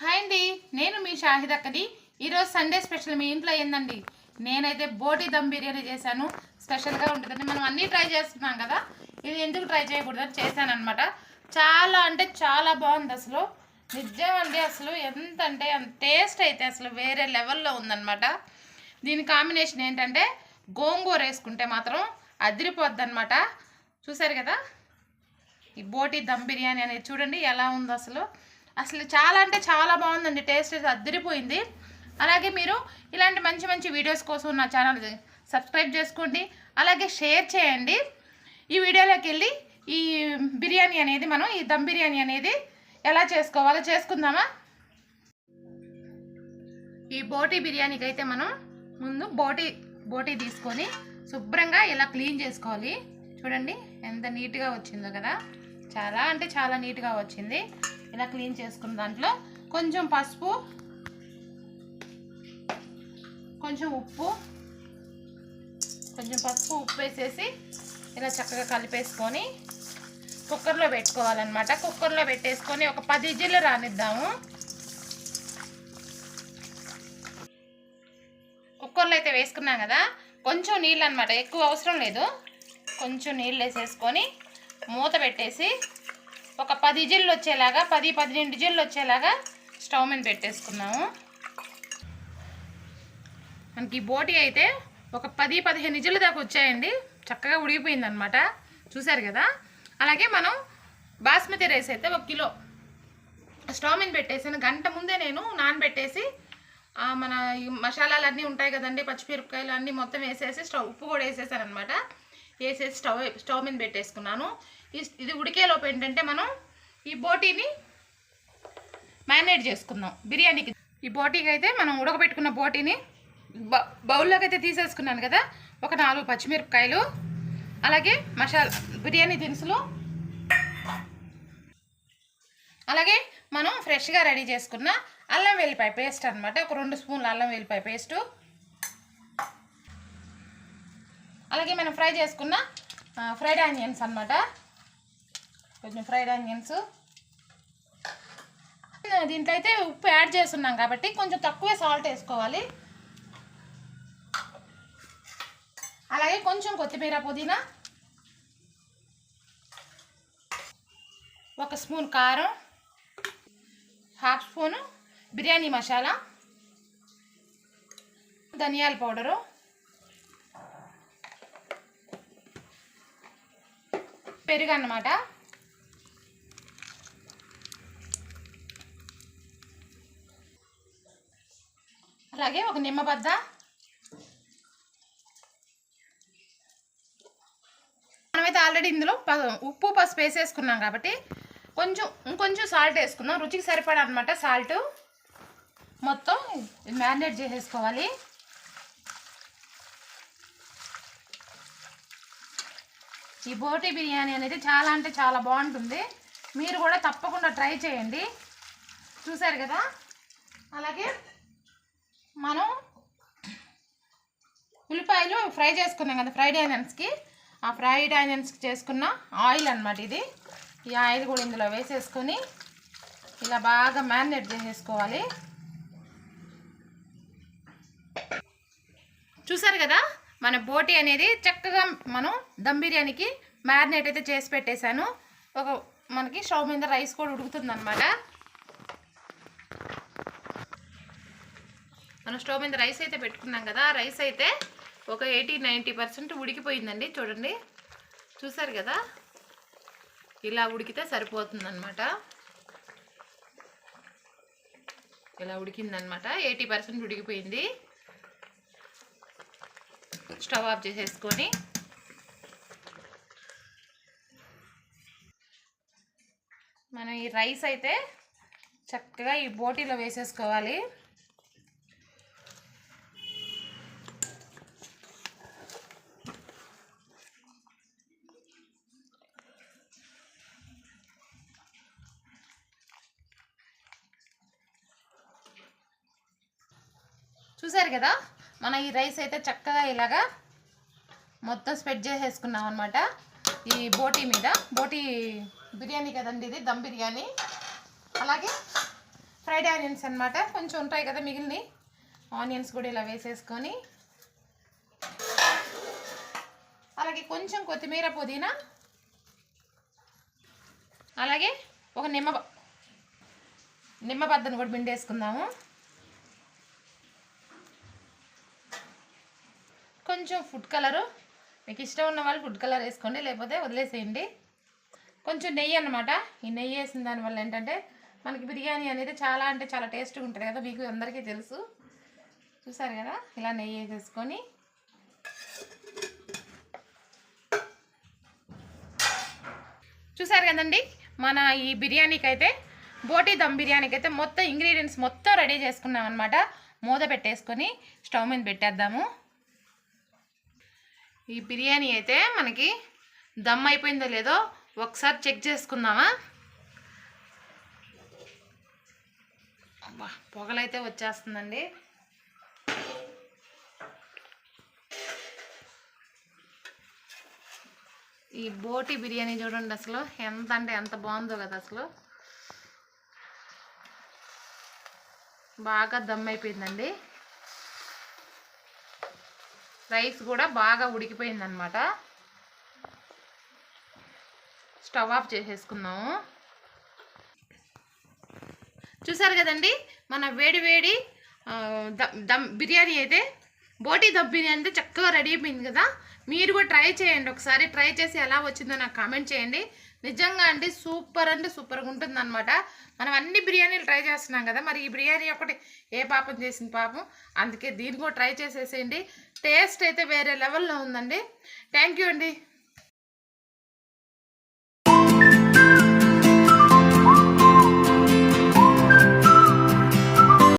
Hi అండి నేను మీ షాహిద్ అక్కది. ఈరోజు సండే స్పెషల్ మీ ఇంట్లో ఏందండి? నేనైతే బోటి దమ్ బిర్యానీ చేశాను. స్పెషల్గా ఉంటుందండి మనం అన్నీ ట్రై చేస్తున్నాం కదా. ఇది ఎందుకు ట్రై చేయకూడదని చేశాను అనమాట చాలా అంటే చాలా బాగుంది అసలు. నిజం అండి అసలు ఎంత అంటే టేస్ట్ అయితే అసలు వేరే లెవెల్లో ఉందన్నమాట. దీని కాంబినేషన్ ఏంటంటే గోంగూర వేసుకుంటే మాత్రం అదిరిపోద్ది అనమాట చూసారు కదా? ఈ బోటి దమ్ బిర్యానీ అనేది చూడండి ఎలా ఉందో అసలు. అసలు చాలా అంటే చాలా బాగుందండి టేస్ట్ అద్దరిపోయింది. అలాగే మీరు ఇలాంటి మంచి మంచి వీడియోస్ కోసం నా ఛానల్ సబ్స్క్రైబ్ చేసుకోండి అలాగే షేర్ చేయండి. ఈ వీడియోలోకి వెళ్ళి ఈ బిర్యానీ అనేది మనం ఈ దమ్ బిర్యానీ అనేది ఎలా చేసుకోవాలో చేసుకుందామా? ఈ బోటి బిర్యానీకి అయితే మనం ముందు బోటి బోటీ తీసుకొని శుభ్రంగా ఇలా క్లీన్ చేసుకోవాలి. చూడండి ఎంత నీట్గా వచ్చిందో కదా. చాలా అంటే చాలా నీట్గా వచ్చింది. ఇలా క్లీన్ చేసుకున్న దాంట్లో కొంచెం పసుపు కొంచెం ఉప్పు కొంచెం పసుపు ఉప్పు వేసేసి ఇలా చక్కగా కలిపేసుకొని కుక్కర్లో పెట్టుకోవాలన్నమాట. కుక్కర్లో పెట్టేసుకొని ఒక పది ఇజ్జీలు రానిద్దాము. కుక్కర్లో అయితే వేసుకున్నాం కదా కొంచెం నీళ్ళు అనమాట ఎక్కువ అవసరం లేదు. కొంచెం నీళ్ళు వేసేసుకొని మూత పెట్టేసి ఒక పది ఇజిల్లు వచ్చేలాగా పది పదిహేను ఇజిల్లు వచ్చేలాగా స్టవ్ మీద పెట్టేసుకున్నాము. మనకి బోటి అయితే ఒక పది పదిహేను ఇజిల్లు దాకా వచ్చాయండి. చక్కగా ఉడిగిపోయిందనమాట చూసారు కదా? అలాగే మనం బాస్మతి రైస్ అయితే ఒక కిలో స్టవ్ మీద పెట్టేసాను. గంట ముందే నేను నానబెట్టేసి మన ఈ మసాలాలు అన్నీ ఉంటాయి కదండి పచ్చిమిరపకాయలు అన్నీ మొత్తం వేసేసి స్టవ్ ఉప్పు కూడా వేసేసాను అనమాట వేసేసి స్టవ్ స్టవ్ మీద పెట్టేసుకున్నాను. ఇది ఉడికేలోపు ఏంటంటే మనం ఈ బోటీని మ్యారినేట్ చేసుకుందాం. బిర్యానీకి ఈ బోటీకి అయితే మనం ఉడకబెట్టుకున్న బోటీని బ బౌల్లోకి అయితే తీసేసుకున్నాను కదా ఒక నాలుగు పచ్చిమిరపకాయలు అలాగే మసాలా బిర్యానీ దినుసులు. అలాగే మనం ఫ్రెష్గా రెడీ చేసుకున్న అల్లం వెల్లిపాయ పేస్ట్ అనమాట ఒక రెండు స్పూన్లు అల్లం వెల్లిపాయ పేస్టు. అలాగే మనం ఫ్రై చేసుకున్న ఫ్రైడ్ ఆనియన్స్ అనమాట కొంచెం ఫ్రైడ్ ఆనియన్స్. దీంట్లో అయితే ఉప్పు యాడ్ చేస్తున్నాం కాబట్టి కొంచెం తక్కువే సాల్ట్ వేసుకోవాలి. అలాగే కొంచెం కొత్తిమీర పుదీనా. ఒక స్పూన్ కారం. Half spoon biryani masala. ధనియాల పౌడరు. పెరుగు అన్నమాట అలాగే ఒక నిమ్మబద్ద మనమైతే ఆల్రెడీ ఇందులో ప- ఉప్పు పసుపు వేసేసుకున్నాం కాబట్టి కొంచెం ఇంకొంచెం సాల్ట్ వేసుకుందాం. రుచికి సరిపడా అనమాట సాల్ట్ మొత్తం మ్యారినేట్ చేసేసుకోవాలి. ఈ బోటి బిర్యానీ అనేది చాలా అంటే చాలా బాగుంటుంది. మీరు కూడా తప్పకుండా ట్రై చేయండి. చూసారు కదా? అలాగే మనం ఉల్లిపాయలు ఫ్రై చేసుకున్నాం కదా ఫ్రైడ్ ఆనియన్స్కి. ఆ ఫ్రైడ్ ఆనియన్స్కి చేసుకున్న ఆయిల్ అన్నమాట ఇది. ఈ ఆయిల్ కూడా ఇందులో వేసేసుకొని ఇలా బాగా మ్యారినేట్ చేసేసుకోవాలి. చూసారు కదా? మన బోటి అనేది చక్కగా మనం దమ్ బిర్యానీకి మ్యారినేట్ అయితే చేసి పెట్టేశాను. ఒక మనకి స్టవ్ మీద రైస్ కూడా ఉడుకుతుంది అనమాట మనం స్టవ్ మీద రైస్ అయితే పెట్టుకున్నాం కదా రైస్ అయితే ఒక ఎయిటీ నైంటీ పర్సెంట్ ఉడికిపోయిందండి. చూడండి చూసారు కదా? ఇలా ఉడికితే సరిపోతుందన్నమాట. ఇలా ఉడికిందనమాట ఎయిటీ పర్సెంట్ ఉడికిపోయింది. స్టవ్ ఆఫ్ చేసేసుకొని మనం ఈ రైస్ అయితే చక్కగా ఈ బోటీలో వేసేసుకోవాలి. చూసారు కదా? మన ఈ రైస్ అయితే చక్కగా ఇలాగా మొత్తం స్ప్రెడ్ చేసేసుకున్నాం అనమాట ఈ బోటీ మీద. బోటీ బిర్యానీ కదండి ఇది దమ్ బిర్యానీ. అలాగే ఫ్రైడ్ ఆనియన్స్ అన్నమాట. కొంచెం ఉంటాయి కదా మిగిలినవి. ఆనియన్స్ కూడా ఇలా వేసేసుకొని. అలాగే కొంచెం కొత్తిమీర పుదీనా. అలాగే ఒక నిమ్మ నిమ్మ బద్దను కూడా బిండేసుకుందాము కొంచెం ఫుడ్ కలరు మీకు ఇష్టం ఉన్న వాళ్ళు ఫుడ్ కలర్ వేసుకోండి లేకపోతే వదిలేసేయండి. కొంచెం నెయ్యి అనమాట ఈ నెయ్యి వేసిన దానివల్ల ఏంటంటే మనకి బిర్యానీ అనేది చాలా అంటే చాలా టేస్ట్గా ఉంటుంది కదా మీకు అందరికీ తెలుసు. చూసారు కదా? ఇలా నెయ్యి వేసేసుకొని చూసారు కదండి? మన ఈ బిర్యానీకి అయితే బోటి దమ్ బిర్యానీకి అయితే మొత్తం ఇంగ్రీడియంట్స్ మొత్తం రెడీ చేసుకున్నాం అనమాట మూత పెట్టేసుకొని స్టవ్ మీద పెట్టేద్దాము. ఈ బిర్యానీ అయితే మనకి దమ్ అయిపోయిందో లేదో ఒకసారి చెక్ చేసుకుందామా? పొగలైతే వచ్చేస్తుందండి. ఈ బోటి బిర్యానీ చూడండి అసలు. ఎంత అంటే ఎంత బాగుందో కదా అసలు. బాగా దమ్ అయిపోయిందండి. రైస్ కూడా బాగా ఉడికిపోయిందనమాట స్టవ్ ఆఫ్ చేసేసుకున్నాము చూసారు కదండి? మన వేడి వేడి దమ్ దమ్ బిర్యానీ అయితే బోటీ దమ్ బిర్యానీ అయితే చక్కగా రెడీ అయిపోయింది కదా? మీరు కూడా ట్రై చేయండి ఒకసారి. ట్రై చేసి ఎలా వచ్చిందో నాకు కామెంట్ చేయండి. నిజంగా అండి సూపర్ అంటే సూపర్గా ఉంటుంది అనమాట మనం అన్ని బిర్యానీలు ట్రై చేస్తున్నాం కదా మరి ఈ బిర్యానీ ఒకటి ఏ పాపం చేసింది పాపం? అందుకే దీన్ని కూడా ట్రై చేసేసేయండి. టేస్ట్ అయితే వేరే లెవెల్లో ఉందండి. థ్యాంక్ యూ అండి.